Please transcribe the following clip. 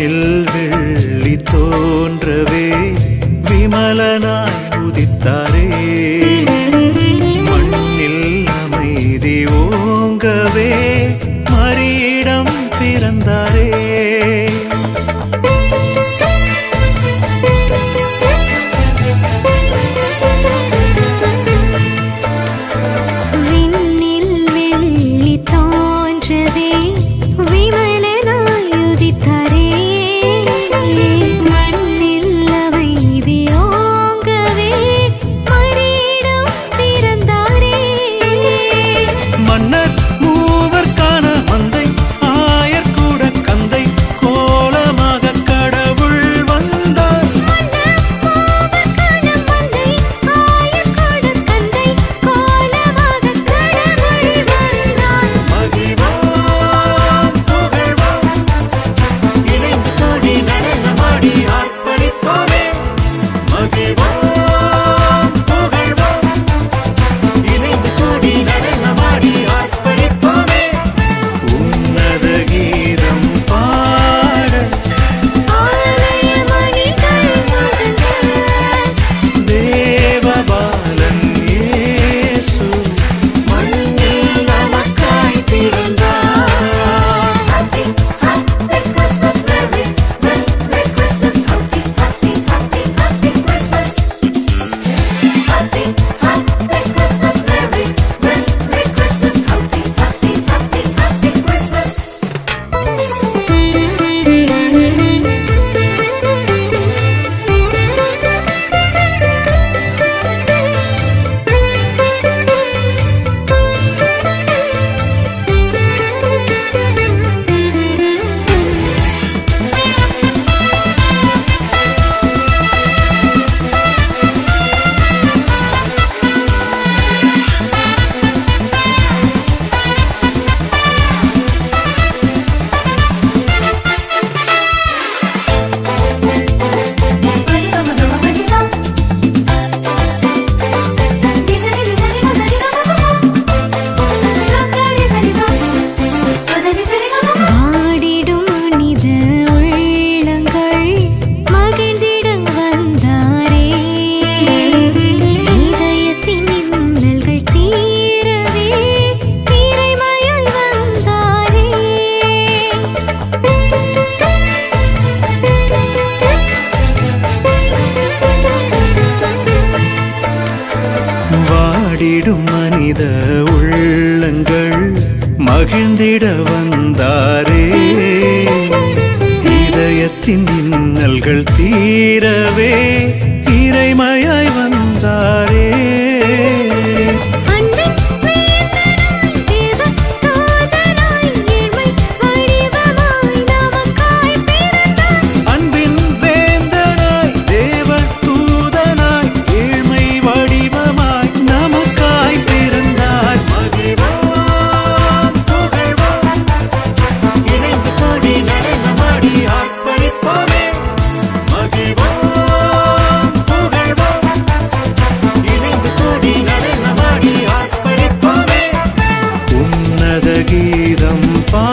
விண்ணில் வெள்ளி தோன்றவே விமலனாய் உதித்தாரே. மனித உள்ளங்கள் மகிழ்ந்திட வந்தாரே. இதயத்தின் இன்னல்கள் தீரவே இறைமையாய் வந்தாரே. கீதம் பா